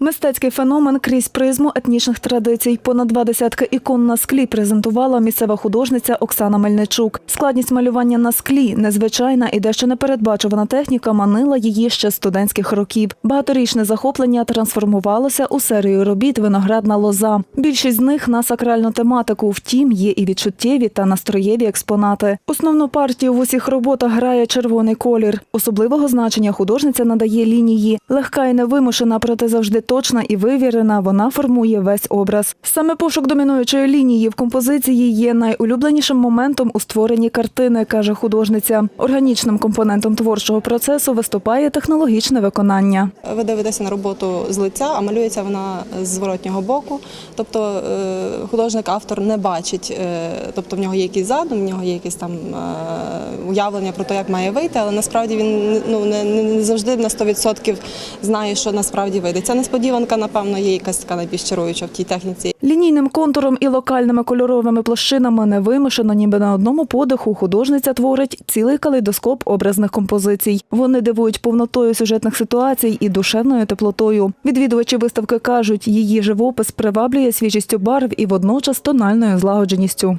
Мистецький феномен крізь призму етнічних традицій. Понад два десятки ікон на склі презентувала місцева художниця Оксана Мельничук. Складність малювання на склі, незвичайна і дещо непередбачувана техніка манила її ще студентських років. Багаторічне захоплення трансформувалося у серію робіт Виноградна лоза. Більшість з них на сакральну тематику. Втім, є і відчуттєві та настроєві експонати. Основну партію в усіх роботах грає червоний колір. Особливого значення художниця надає лінії. Легка і невимушена, проте завжди точна і вивірена. Вона формує весь образ. Саме пошук домінуючої лінії в композиції є найулюбленішим моментом у створенні картини, каже художниця. Органічним компонентом творчого процесу виступає технологічне виконання. Ви дивитеся на роботу з лиця, а малюється вона з зворотнього боку. Тобто е, художник-автор не бачить, е, тобто в нього є якийсь задум, в нього є якісь там е, уявлення про те, як має вийти, але насправді він ну, не, не не завжди на 100% знає, що насправді вийде. Ця несподіванка, напевно, є якась така найбільш чаруюча в тій техніці. Лінійним контуром і локальними кольоровими площинами невимушено, ніби на одному подиху художниця творить цілий калейдоскоп образних композицій. Вони дивують повнотою сюжетних ситуацій і душевною теплотою. Відвідувачі виставки кажуть, її живопис приваблює свіжістю барв і водночас тональною злагодженістю.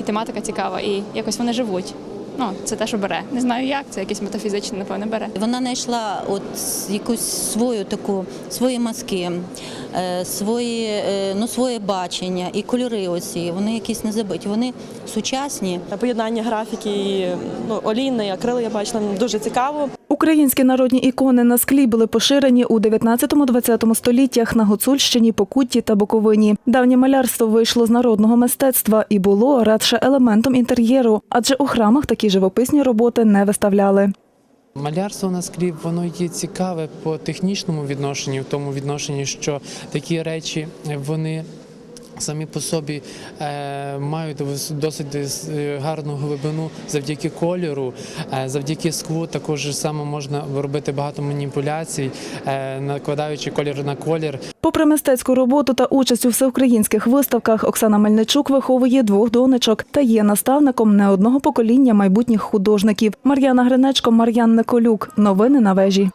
І тематика цікава, і якось вони живуть. Ну, це те, що бере. Не знаю як, це якесь метафізичне, напевно, бере. Вона знайшла от якусь свою таку свої мазки, е, свої, е, ну, своє бачення і кольори оці. Вони якісь не забиті. Вони сучасні. Поєднання графіки і ну, олійної, акрили я бачила дуже цікаво. Українські народні ікони на склі були поширені у 19-20 століттях на Гуцульщині, Покутті та Буковині. Давнє малярство вийшло з народного мистецтва і було радше елементом інтер'єру, адже у храмах такі живописні роботи не виставляли. Малярство на склі воно є цікаве по технічному відношенню, в тому відношенні, що такі речі вони. Самі по собі е, мають досить гарну глибину завдяки кольору, е, завдяки склу також само можна робити багато маніпуляцій, е, накладаючи колір на колір. Попри мистецьку роботу та участь у всеукраїнських виставках, Оксана Мельничук виховує двох донечок та є наставником не одного покоління майбутніх художників. Мар'яна Гринечко, Мар'ян Николюк. Новини на вежі.